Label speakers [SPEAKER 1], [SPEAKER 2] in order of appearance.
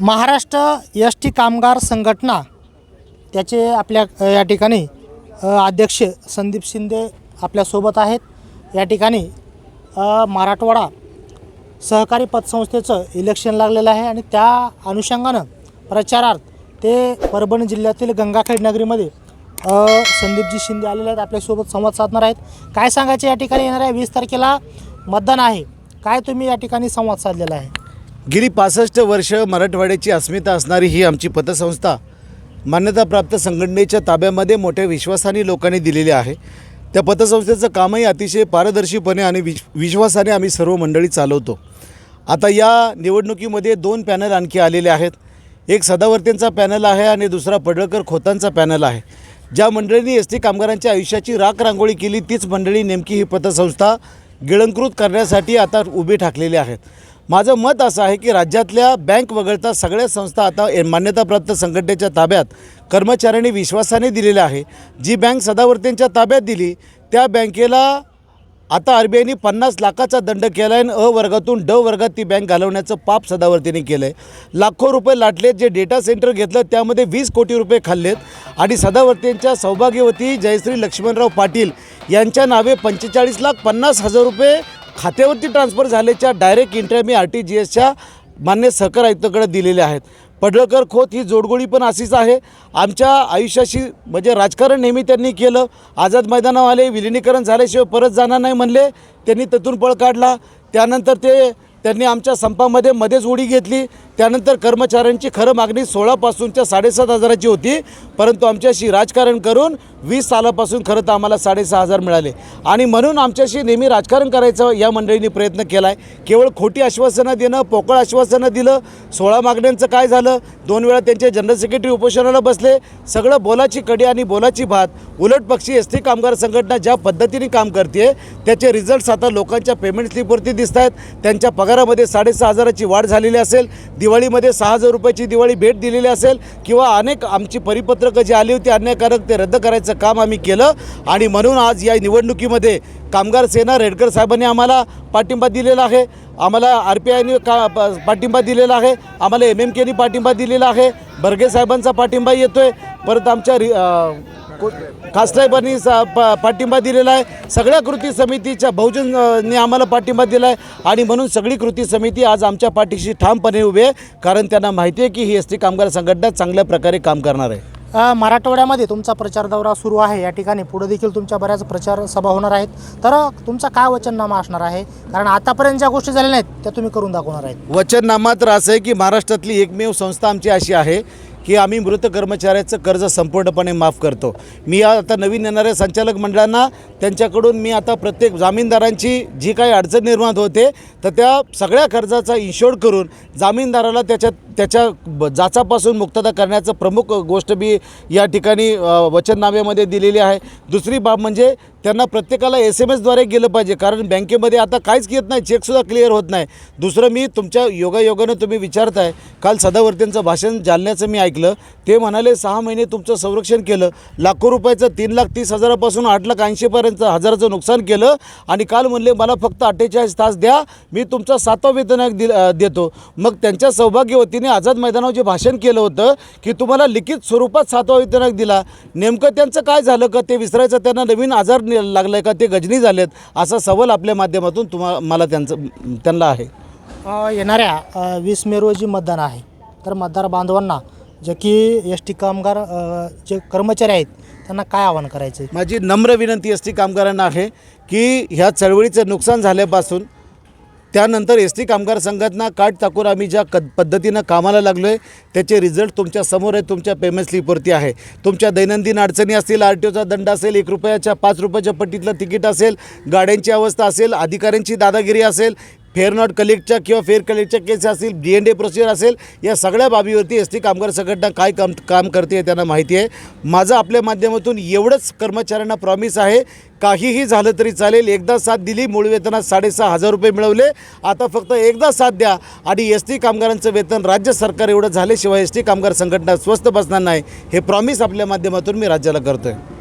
[SPEAKER 1] Maharashtra S T कामगार संघटना त्याचे आपल्या या ठिकाणी अध्यक्ष संदीप शिंदे आपल्यासोबत आहेत. या ठिकाणी मराठवाडा सहकारी पतसंस्थेचं इलेक्शन लागलेलं आहे आणि त्या अनुषंगानं प्रचारार्थ ते परभणी जिल्ह्यातील गंगाखेड नगरीमध्ये संदीपजी शिंदे आलेले आहेत. आपल्यासोबत संवाद साधणार आहेत. काय सांगायचे या ठिकाणी येणाऱ्या वीस तारखेला? मतदान आहे. काय तुम्ही या ठिकाणी संवाद साधलेला आहे?
[SPEAKER 2] गेली पासष्ट वर्ष मराठवाड्याची अस्मिता असणारी ही आमची पतसंस्था मान्यताप्राप्त संघटनेच्या ताब्यामध्ये मोठ्या विश्वासाने लोकांनी दिलेली आहे. त्या पतसंस्थेचं कामही अतिशय पारदर्शीपणे आणि विश विश्वासाने आम्ही सर्व मंडळी चालवतो. आता या निवडणुकीमध्ये दोन पॅनल आणखी आलेले आहेत. एक सदावर्तींचा पॅनल आहे आणि दुसरा पडळकर खोतांचा पॅनल आहे. ज्या मंडळींनी एस टी कामगारांच्या आयुष्याची राख रांगोळी केली तीच मंडळी नेमकी ही पतसंस्था गिळंकृत करण्यासाठी आता उभी ठाकलेली आहेत. माझं मत असं आहे की राज्यातल्या बँक वगळता सगळ्या संस्था आता मान्यताप्राप्त संघटनेच्या ताब्यात कर्मचाऱ्यांनी विश्वासाने दिलेल्या आहे. जी बँक सदावर्तींच्या ताब्यात दिली त्या बँकेला आता आर बी आयने पन्नास लाखाचा दंड केला आहे आणि अ वर्गातून ड वर्गात ती बँक घालवण्याचं पाप सदावर्तीने केलं आहे लाखो रुपये लाटलेत जे डेटा सेंटर घेतलं त्यामध्ये वीस कोटी रुपये खाल्लेत. आणि सदावर्तींच्या सौभाग्यवती जयश्री लक्ष्मणराव पाटील यांच्या नावे पंचेचाळीस लाख पन्नास हजार रुपये खात्यावरती ट्रान्सफर झाल्याच्या डायरेक्ट इंट्र्या मी आर टी जी एसच्या मान्य सहकार आयुक्ताकडे दिलेल्या आहेत. पडळकर खोत ही जोडगोळी पण अशीच आहे. आमच्या आयुष्याशी म्हणजे राजकारण नेहमी त्यांनी केलं. आझाद मैदानावर आले विलिनीकरण झाल्याशिवाय परत जाणार नाही म्हणले. त्यांनी तिथून पळ काढला. त्यानंतर ते त्यांनी आमच्या संपामध्ये मध्येच उडी घेतली. त्यानंतर कर्मचाऱ्यांची खरं मागणी सोळापासूनच्या साडेसात हजाराची होती. परंतु आमच्याशी राजकारण करून वीस सालापासून खरं तर आम्हाला साडेसहा हजार मिळाले. आणि म्हणून आमच्याशी नेहमी राजकारण करायचं या मंडळींनी प्रयत्न केला आहे केवळ खोटी आश्वासनं देणं पोकळ आश्वासनं दिलं सोळा मागण्यांचं काय झालं? दोन वेळा त्यांचे जनरल सेक्रेटरी उपोषणाला बसले. सगळं बोलाची कडी आणि बोलाची भात. उलट पक्षी एस टी कामगार संघटना ज्या पद्धतीने काम करते त्याचे रिझल्ट्स आता लोकांच्या पेमेंट स्लिपवरती दिसत आहेत त्यांच्या पगारामध्ये साडेसहा हजाराची वाढ झालेली असेल. दिवाळीमध्ये सहा हजार रुपयाची दिवाळी भेट दिलेली असेल किंवा अनेक आमची परिपत्रकं जी आली होती अन्यायकारक ते रद्द करायचं काम आम्ही केलं. आणि म्हणून आज या निवडणुकीमध्ये कामगार सेना रेडकर साहेबांनी आम्हाला पाठिंबा दिलेला आहे. आम्हाला आर पी आयने का प- पाठिंबा दिलेला आहे. आम्हाला एम एम केनी पाठिंबा दिलेला आहे. बर्गे साहेबांचा पाठिंबा येतो आहे परत आमच्या रि खाससाहेबांनी सा पा पाठिंबा दिलेला आहे. सगळ्या कृती समितीच्या बहुजनने आम्हाला पाठिंबा दिला आहे आणि म्हणून सगळी कृती समिती आज आमच्या पाठीशी ठामपणे उभी आहे. कारण त्यांना माहिती आहे की ही एस टी कामगार संघटना चांगल्या प्रकारे काम करणार आहे.
[SPEAKER 1] मराठवाड्यामध्ये तुमचा प्रचार दौरा सुरू आहे. या ठिकाणी पुढे देखील तुमच्या बऱ्याच प्रचार सभा होणार आहेत. तर तुमचा काय वचननामा असणार आहे? कारण आतापर्यंत ज्या गोष्टी झालेल्या आहेत त्या तुम्ही करून दाखवणार आहेत.
[SPEAKER 2] वचननामा तर असं आहे की महाराष्ट्रातली एकमेव संस्था आमची अशी आहे की आम्ही मृत कर्मचाऱ्याचं कर्ज संपूर्णपणे माफ करतो. मी आता नवीन येणाऱ्या संचालक मंडळांना त्यांच्याकडून मी आता प्रत्येक जामीनदारांची जी काही अडचण निर्माण होते तर त्या सगळ्या कर्जाचा इन्शोर करून जामीनदाराला त्याच्या त्याच्या जाचापासून मुक्तता करण्याचं प्रमुख गोष्ट मी या ठिकाणी वचननाम्यामध्ये दिलेली आहे. दुसरी बाब म्हणजे त्यांना प्रत्येकाला एस एम एसद्वारे गेलं पाहिजे. कारण बँकेमध्ये आता काहीच येत नाही. चेकसुद्धा क्लिअर होत नाही. दुसरं मी तुमच्या योगायोगानं तुम्ही विचारताय. काल सदावर्तींचं भाषण जालन्याचं मी ऐकलं. ते म्हणाले सहा महिने तुमचं संरक्षण केलं. लाखो रुपयाचं तीन लाख तीस हजारापासून आठ लाख ऐंशीपर्यंत हजाराचं नुकसान केलं. आणि काल म्हणले मला फक्त अठ्ठेचाळीस तास द्या. मी तुमचा सातवा वेतनाक दिल देतो. मग त्यांच्या सौभाग्यवतीने आझाद मैदानावर जे भाषण केलं होतं की तुम्हाला लिखित स्वरूपात सातवा वेतनाक दिला. नेमकं त्यांचं काय झालं का? ते विसरायचं. त्यांना नवीन आजार नि- लागलाय का? ते गजनी झालेत. असा सवाल आपल्या माध्यमातून तुम्हा मला त्यांचं त्यांना आहे.
[SPEAKER 1] येणाऱ्या वीस मे रोजी मतदान आहे. तर मतदार बांधवांना जे की एस टी कामगार जे कर्मचारी आहेत त्यांना काय आवाहन करायचं आहे
[SPEAKER 2] माझी नम्र विनंती एस टी कामगारांना आहे की ह्या चळवळीचं नुकसान झाल्यापासून त्यानंतर एस टी कामगार संघटना काट टाकून आम्ही ज्या क पद्धतीनं कामाला लागलो आहे त्याचे रिझल्ट तुमच्यासमोर आहे तुमच्या पेमेंट स्लिपवरती आहे. तुमच्या दैनंदिन अडचणी असतील आर टी ओचा दंड असेल एक रुपयाच्या पाच रुपयाच्या पट्टीतलं तिकीट असेल गाड्यांची अवस्था असेल अधिकाऱ्यांची दादागिरी असेल फेअर नॉट कलेक्टच्या किंवा फेअर कलेक्टच्या केस असतील डी एन डी प्रोसिजर असेल या सगळ्या बाबीवरती एस टी कामगार संघटना काय काम काम करते त्यांना माहिती आहे. माझं आपल्या माध्यमातून एवढंच कर्मचाऱ्यांना प्रॉमिस आहे काहीही झालं तरी चालेल. एकदा साथ दिली मूळ वेतनात साडेसहा हजार रुपये मिळवले. आता फक्त एकदा साथ द्या आणि एस टी कामगारांचं वेतन राज्य सरकार एवढं झाल्याशिवाय एस टी कामगार संघटना स्वस्त बसणार नाही. हे प्रॉमिस आपल्या माध्यमातून मी राज्याला करतो आहे